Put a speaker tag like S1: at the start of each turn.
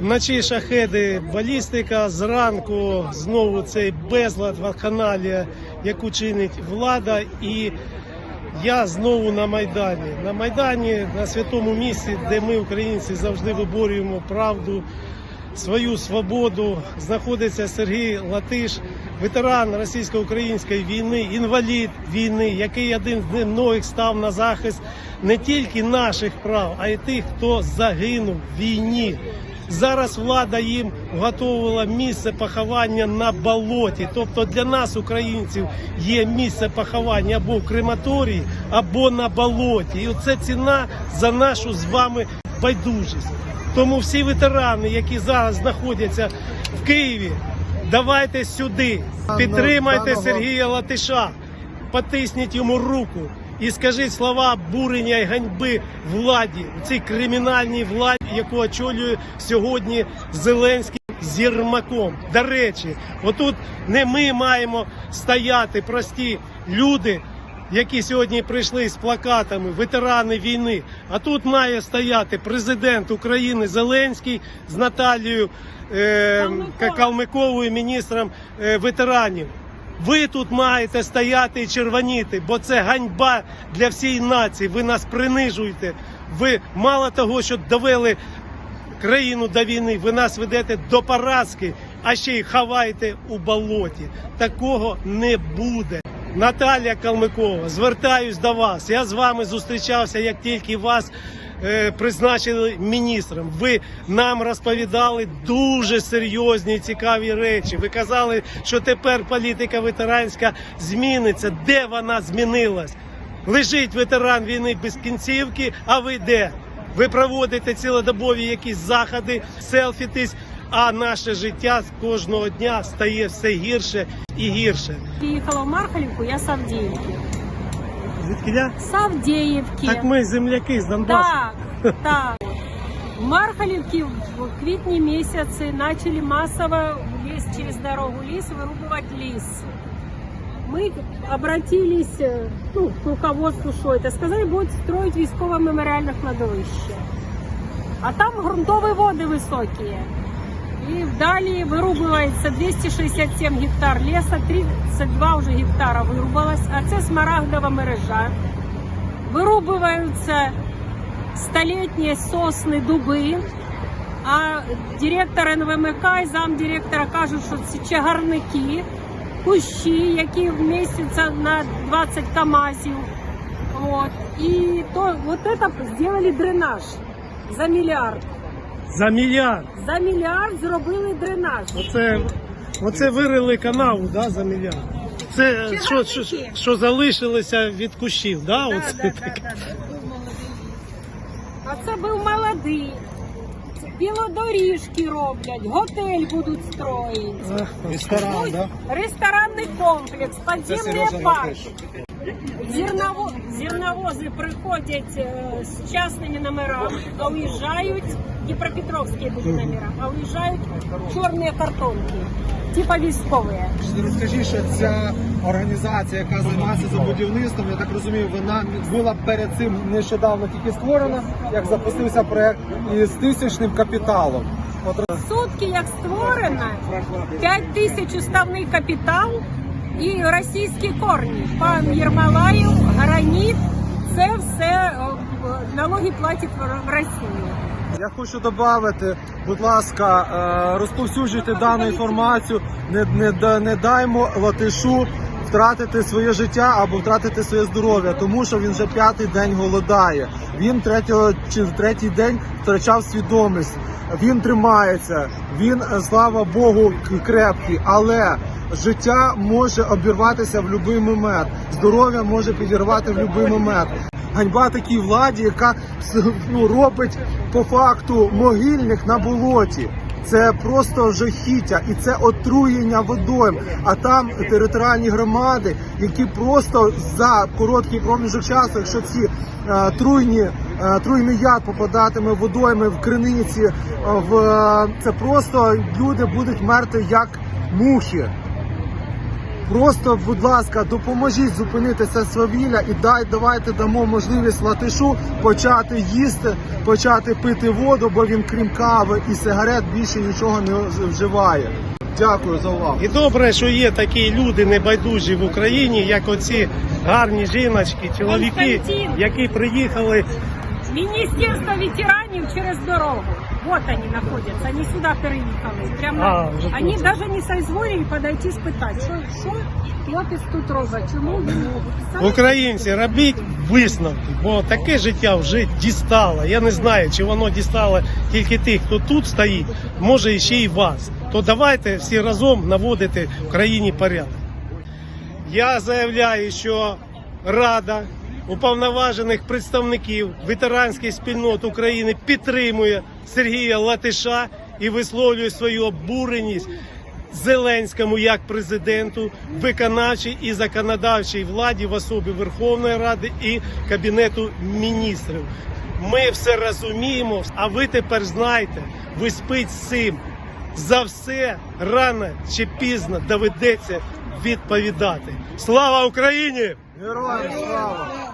S1: Вночі шахеди, балістика, зранку знову цей безлад вакханалія, яку чинить влада. І я знову на Майдані. На Майдані, на святому місці, де ми, українці, завжди виборюємо правду, свою свободу. Знаходиться Сергій Латиш, ветеран російсько-української війни, інвалід війни, який один з немногих став на захист не тільки наших прав, а й тих, хто загинув в війні. Зараз влада їм готувала місце поховання на болоті. Тобто для нас, українців, є місце поховання або в крематорії, або на болоті. І оце ціна за нашу з вами байдужість. Тому всі ветерани, які зараз знаходяться в Києві, давайте сюди, підтримайте Сергія Латиша, потисніть йому руку і скажіть слова бурення і ганьби владі, цій кримінальній владі, яку очолює сьогодні Зеленський з Єрмаком. До речі, отут не ми маємо стояти, прості люди. Які сьогодні прийшли з плакатами ветерани війни, а тут має стояти президент України Зеленський з Наталією е, Калмиковою, міністром е, ветеранів. Ви тут маєте стояти і червоніти, бо це ганьба для всієї нації. Ви нас принижуєте. Ви мало того, що довели країну до війни, ви нас ведете до поразки, а ще й ховаєте у болоті. Такого не буде. Наталія Калмикова, звертаюсь до вас. Я з вами зустрічався, як тільки вас призначили міністром. Ви нам розповідали дуже серйозні цікаві речі. Ви казали, що тепер політика ветеранська зміниться. Де вона змінилась? Лежить ветеран війни без кінцівки, а ви де? Ви проводите цілодобові якісь заходи, селфітись, а наше життя з кожного дня стає все гірше і гірше.
S2: Приехала в Мархалівку, я з Авдіївки.
S1: Звідки я?
S2: З Авдіївки.
S1: Так ми земляки з Донбасу.
S2: Так, так. В Мархалівці в квітні місяці почали масово в ліс через дорогу ліс вирубувати ліс. Мы обратились э, ну, к руководству, что это, сказали, будут строить військово-меморіальне кладовище. А там грунтові води високі. І далі вирубується 267 гектар леса, 32 вже гектара вирубалось, а це смарагдова мережа. Вирубуються столітні сосни, дуби, а директор НВМК і замдиректора кажуть, що це чагарники, кущі, які вмістяться на 20 КАМАЗів. Вот. І то вот это сделали дренаж за мільярд.
S1: За мільярд.
S2: За мільярд зробили дренаж.
S1: Оце, оце вирили канаву да, за мільярд. Це що, що, що залишилося від кущів, да? Оце таке.
S2: А це був молодий. Білодоріжки роблять, готель будуть строїти.
S3: Ресторан, да?
S2: Ресторанний комплекс, подземний парк. Зерново... Зерновози приходять е, з частними номерами, а уїжджають Дніпропетровські будуть номера, а уїжджають чорні картонки, типа військові.
S3: Розкажіть, що ця організація, яка займається за будівництвом, я так розумію, вона була перед цим нещодавно тільки створена, як запустився проект із тисячним капіталом. От
S2: Сутки як створено, 5 тисяч уставний капітал і російські корні. Пан Єрмалаєв, граніт, це все е, налоги платять в Росію.
S3: Я хочу додати, будь ласка, е, розповсюджуйте дану інформацію, не, не, не даймо латишу втратити своє життя або втратити своє здоров'я, тому що він вже п'ятий день голодає. Він третього чи третій день втрачав свідомість. Він тримається, він, е, слава Богу, крепкий, але життя може обірватися в будь-який момент. Здоров'я може підірвати в будь-який момент. Ганьба такій владі, яка ну, робить по факту могильник на болоті. Це просто жахіття і це отруєння водойм. А там територіальні громади, які просто за короткий проміжок часу, якщо ці е, труйні, е, труйний яд попадатиме водойми в криниці, е, в е, це просто люди будуть мерти як мухи. Просто, будь ласка, допоможіть зупинити це свавілля і дай давайте дамо можливість латишу почати їсти, почати пити воду, бо він крім кави і сигарет більше нічого не вживає. Дякую за увагу.
S1: І добре, що є такі люди небайдужі в Україні, як оці гарні жіночки, чоловіки,
S2: Константин.
S1: які приїхали.
S2: Министерство ветеранов через дорогу. Вот они находятся, они сюда переехали. Прямо
S1: А, вже
S2: они
S1: тут.
S2: даже не соизволили подойти спитати, що, що хлопець тут робить, чому він не робить.
S1: Українці, робіть висновки, бо таке життя вже дістало. Я не знаю, чи воно дістало тільки тих, хто тут стоїть, може і ще й вас. То давайте всі разом наводити в країні порядок. Я заявляю, що Рада уповноважених представників ветеранських спільнот України підтримує Сергія Латиша і висловлює свою обуреність Зеленському як президенту, виконавчій і законодавчій владі в особі Верховної Ради і Кабінету міністрів. Ми все розуміємо, а ви тепер знаєте, ви спить з цим. За все рано чи пізно доведеться відповідати. Слава Україні!
S3: Героям слава!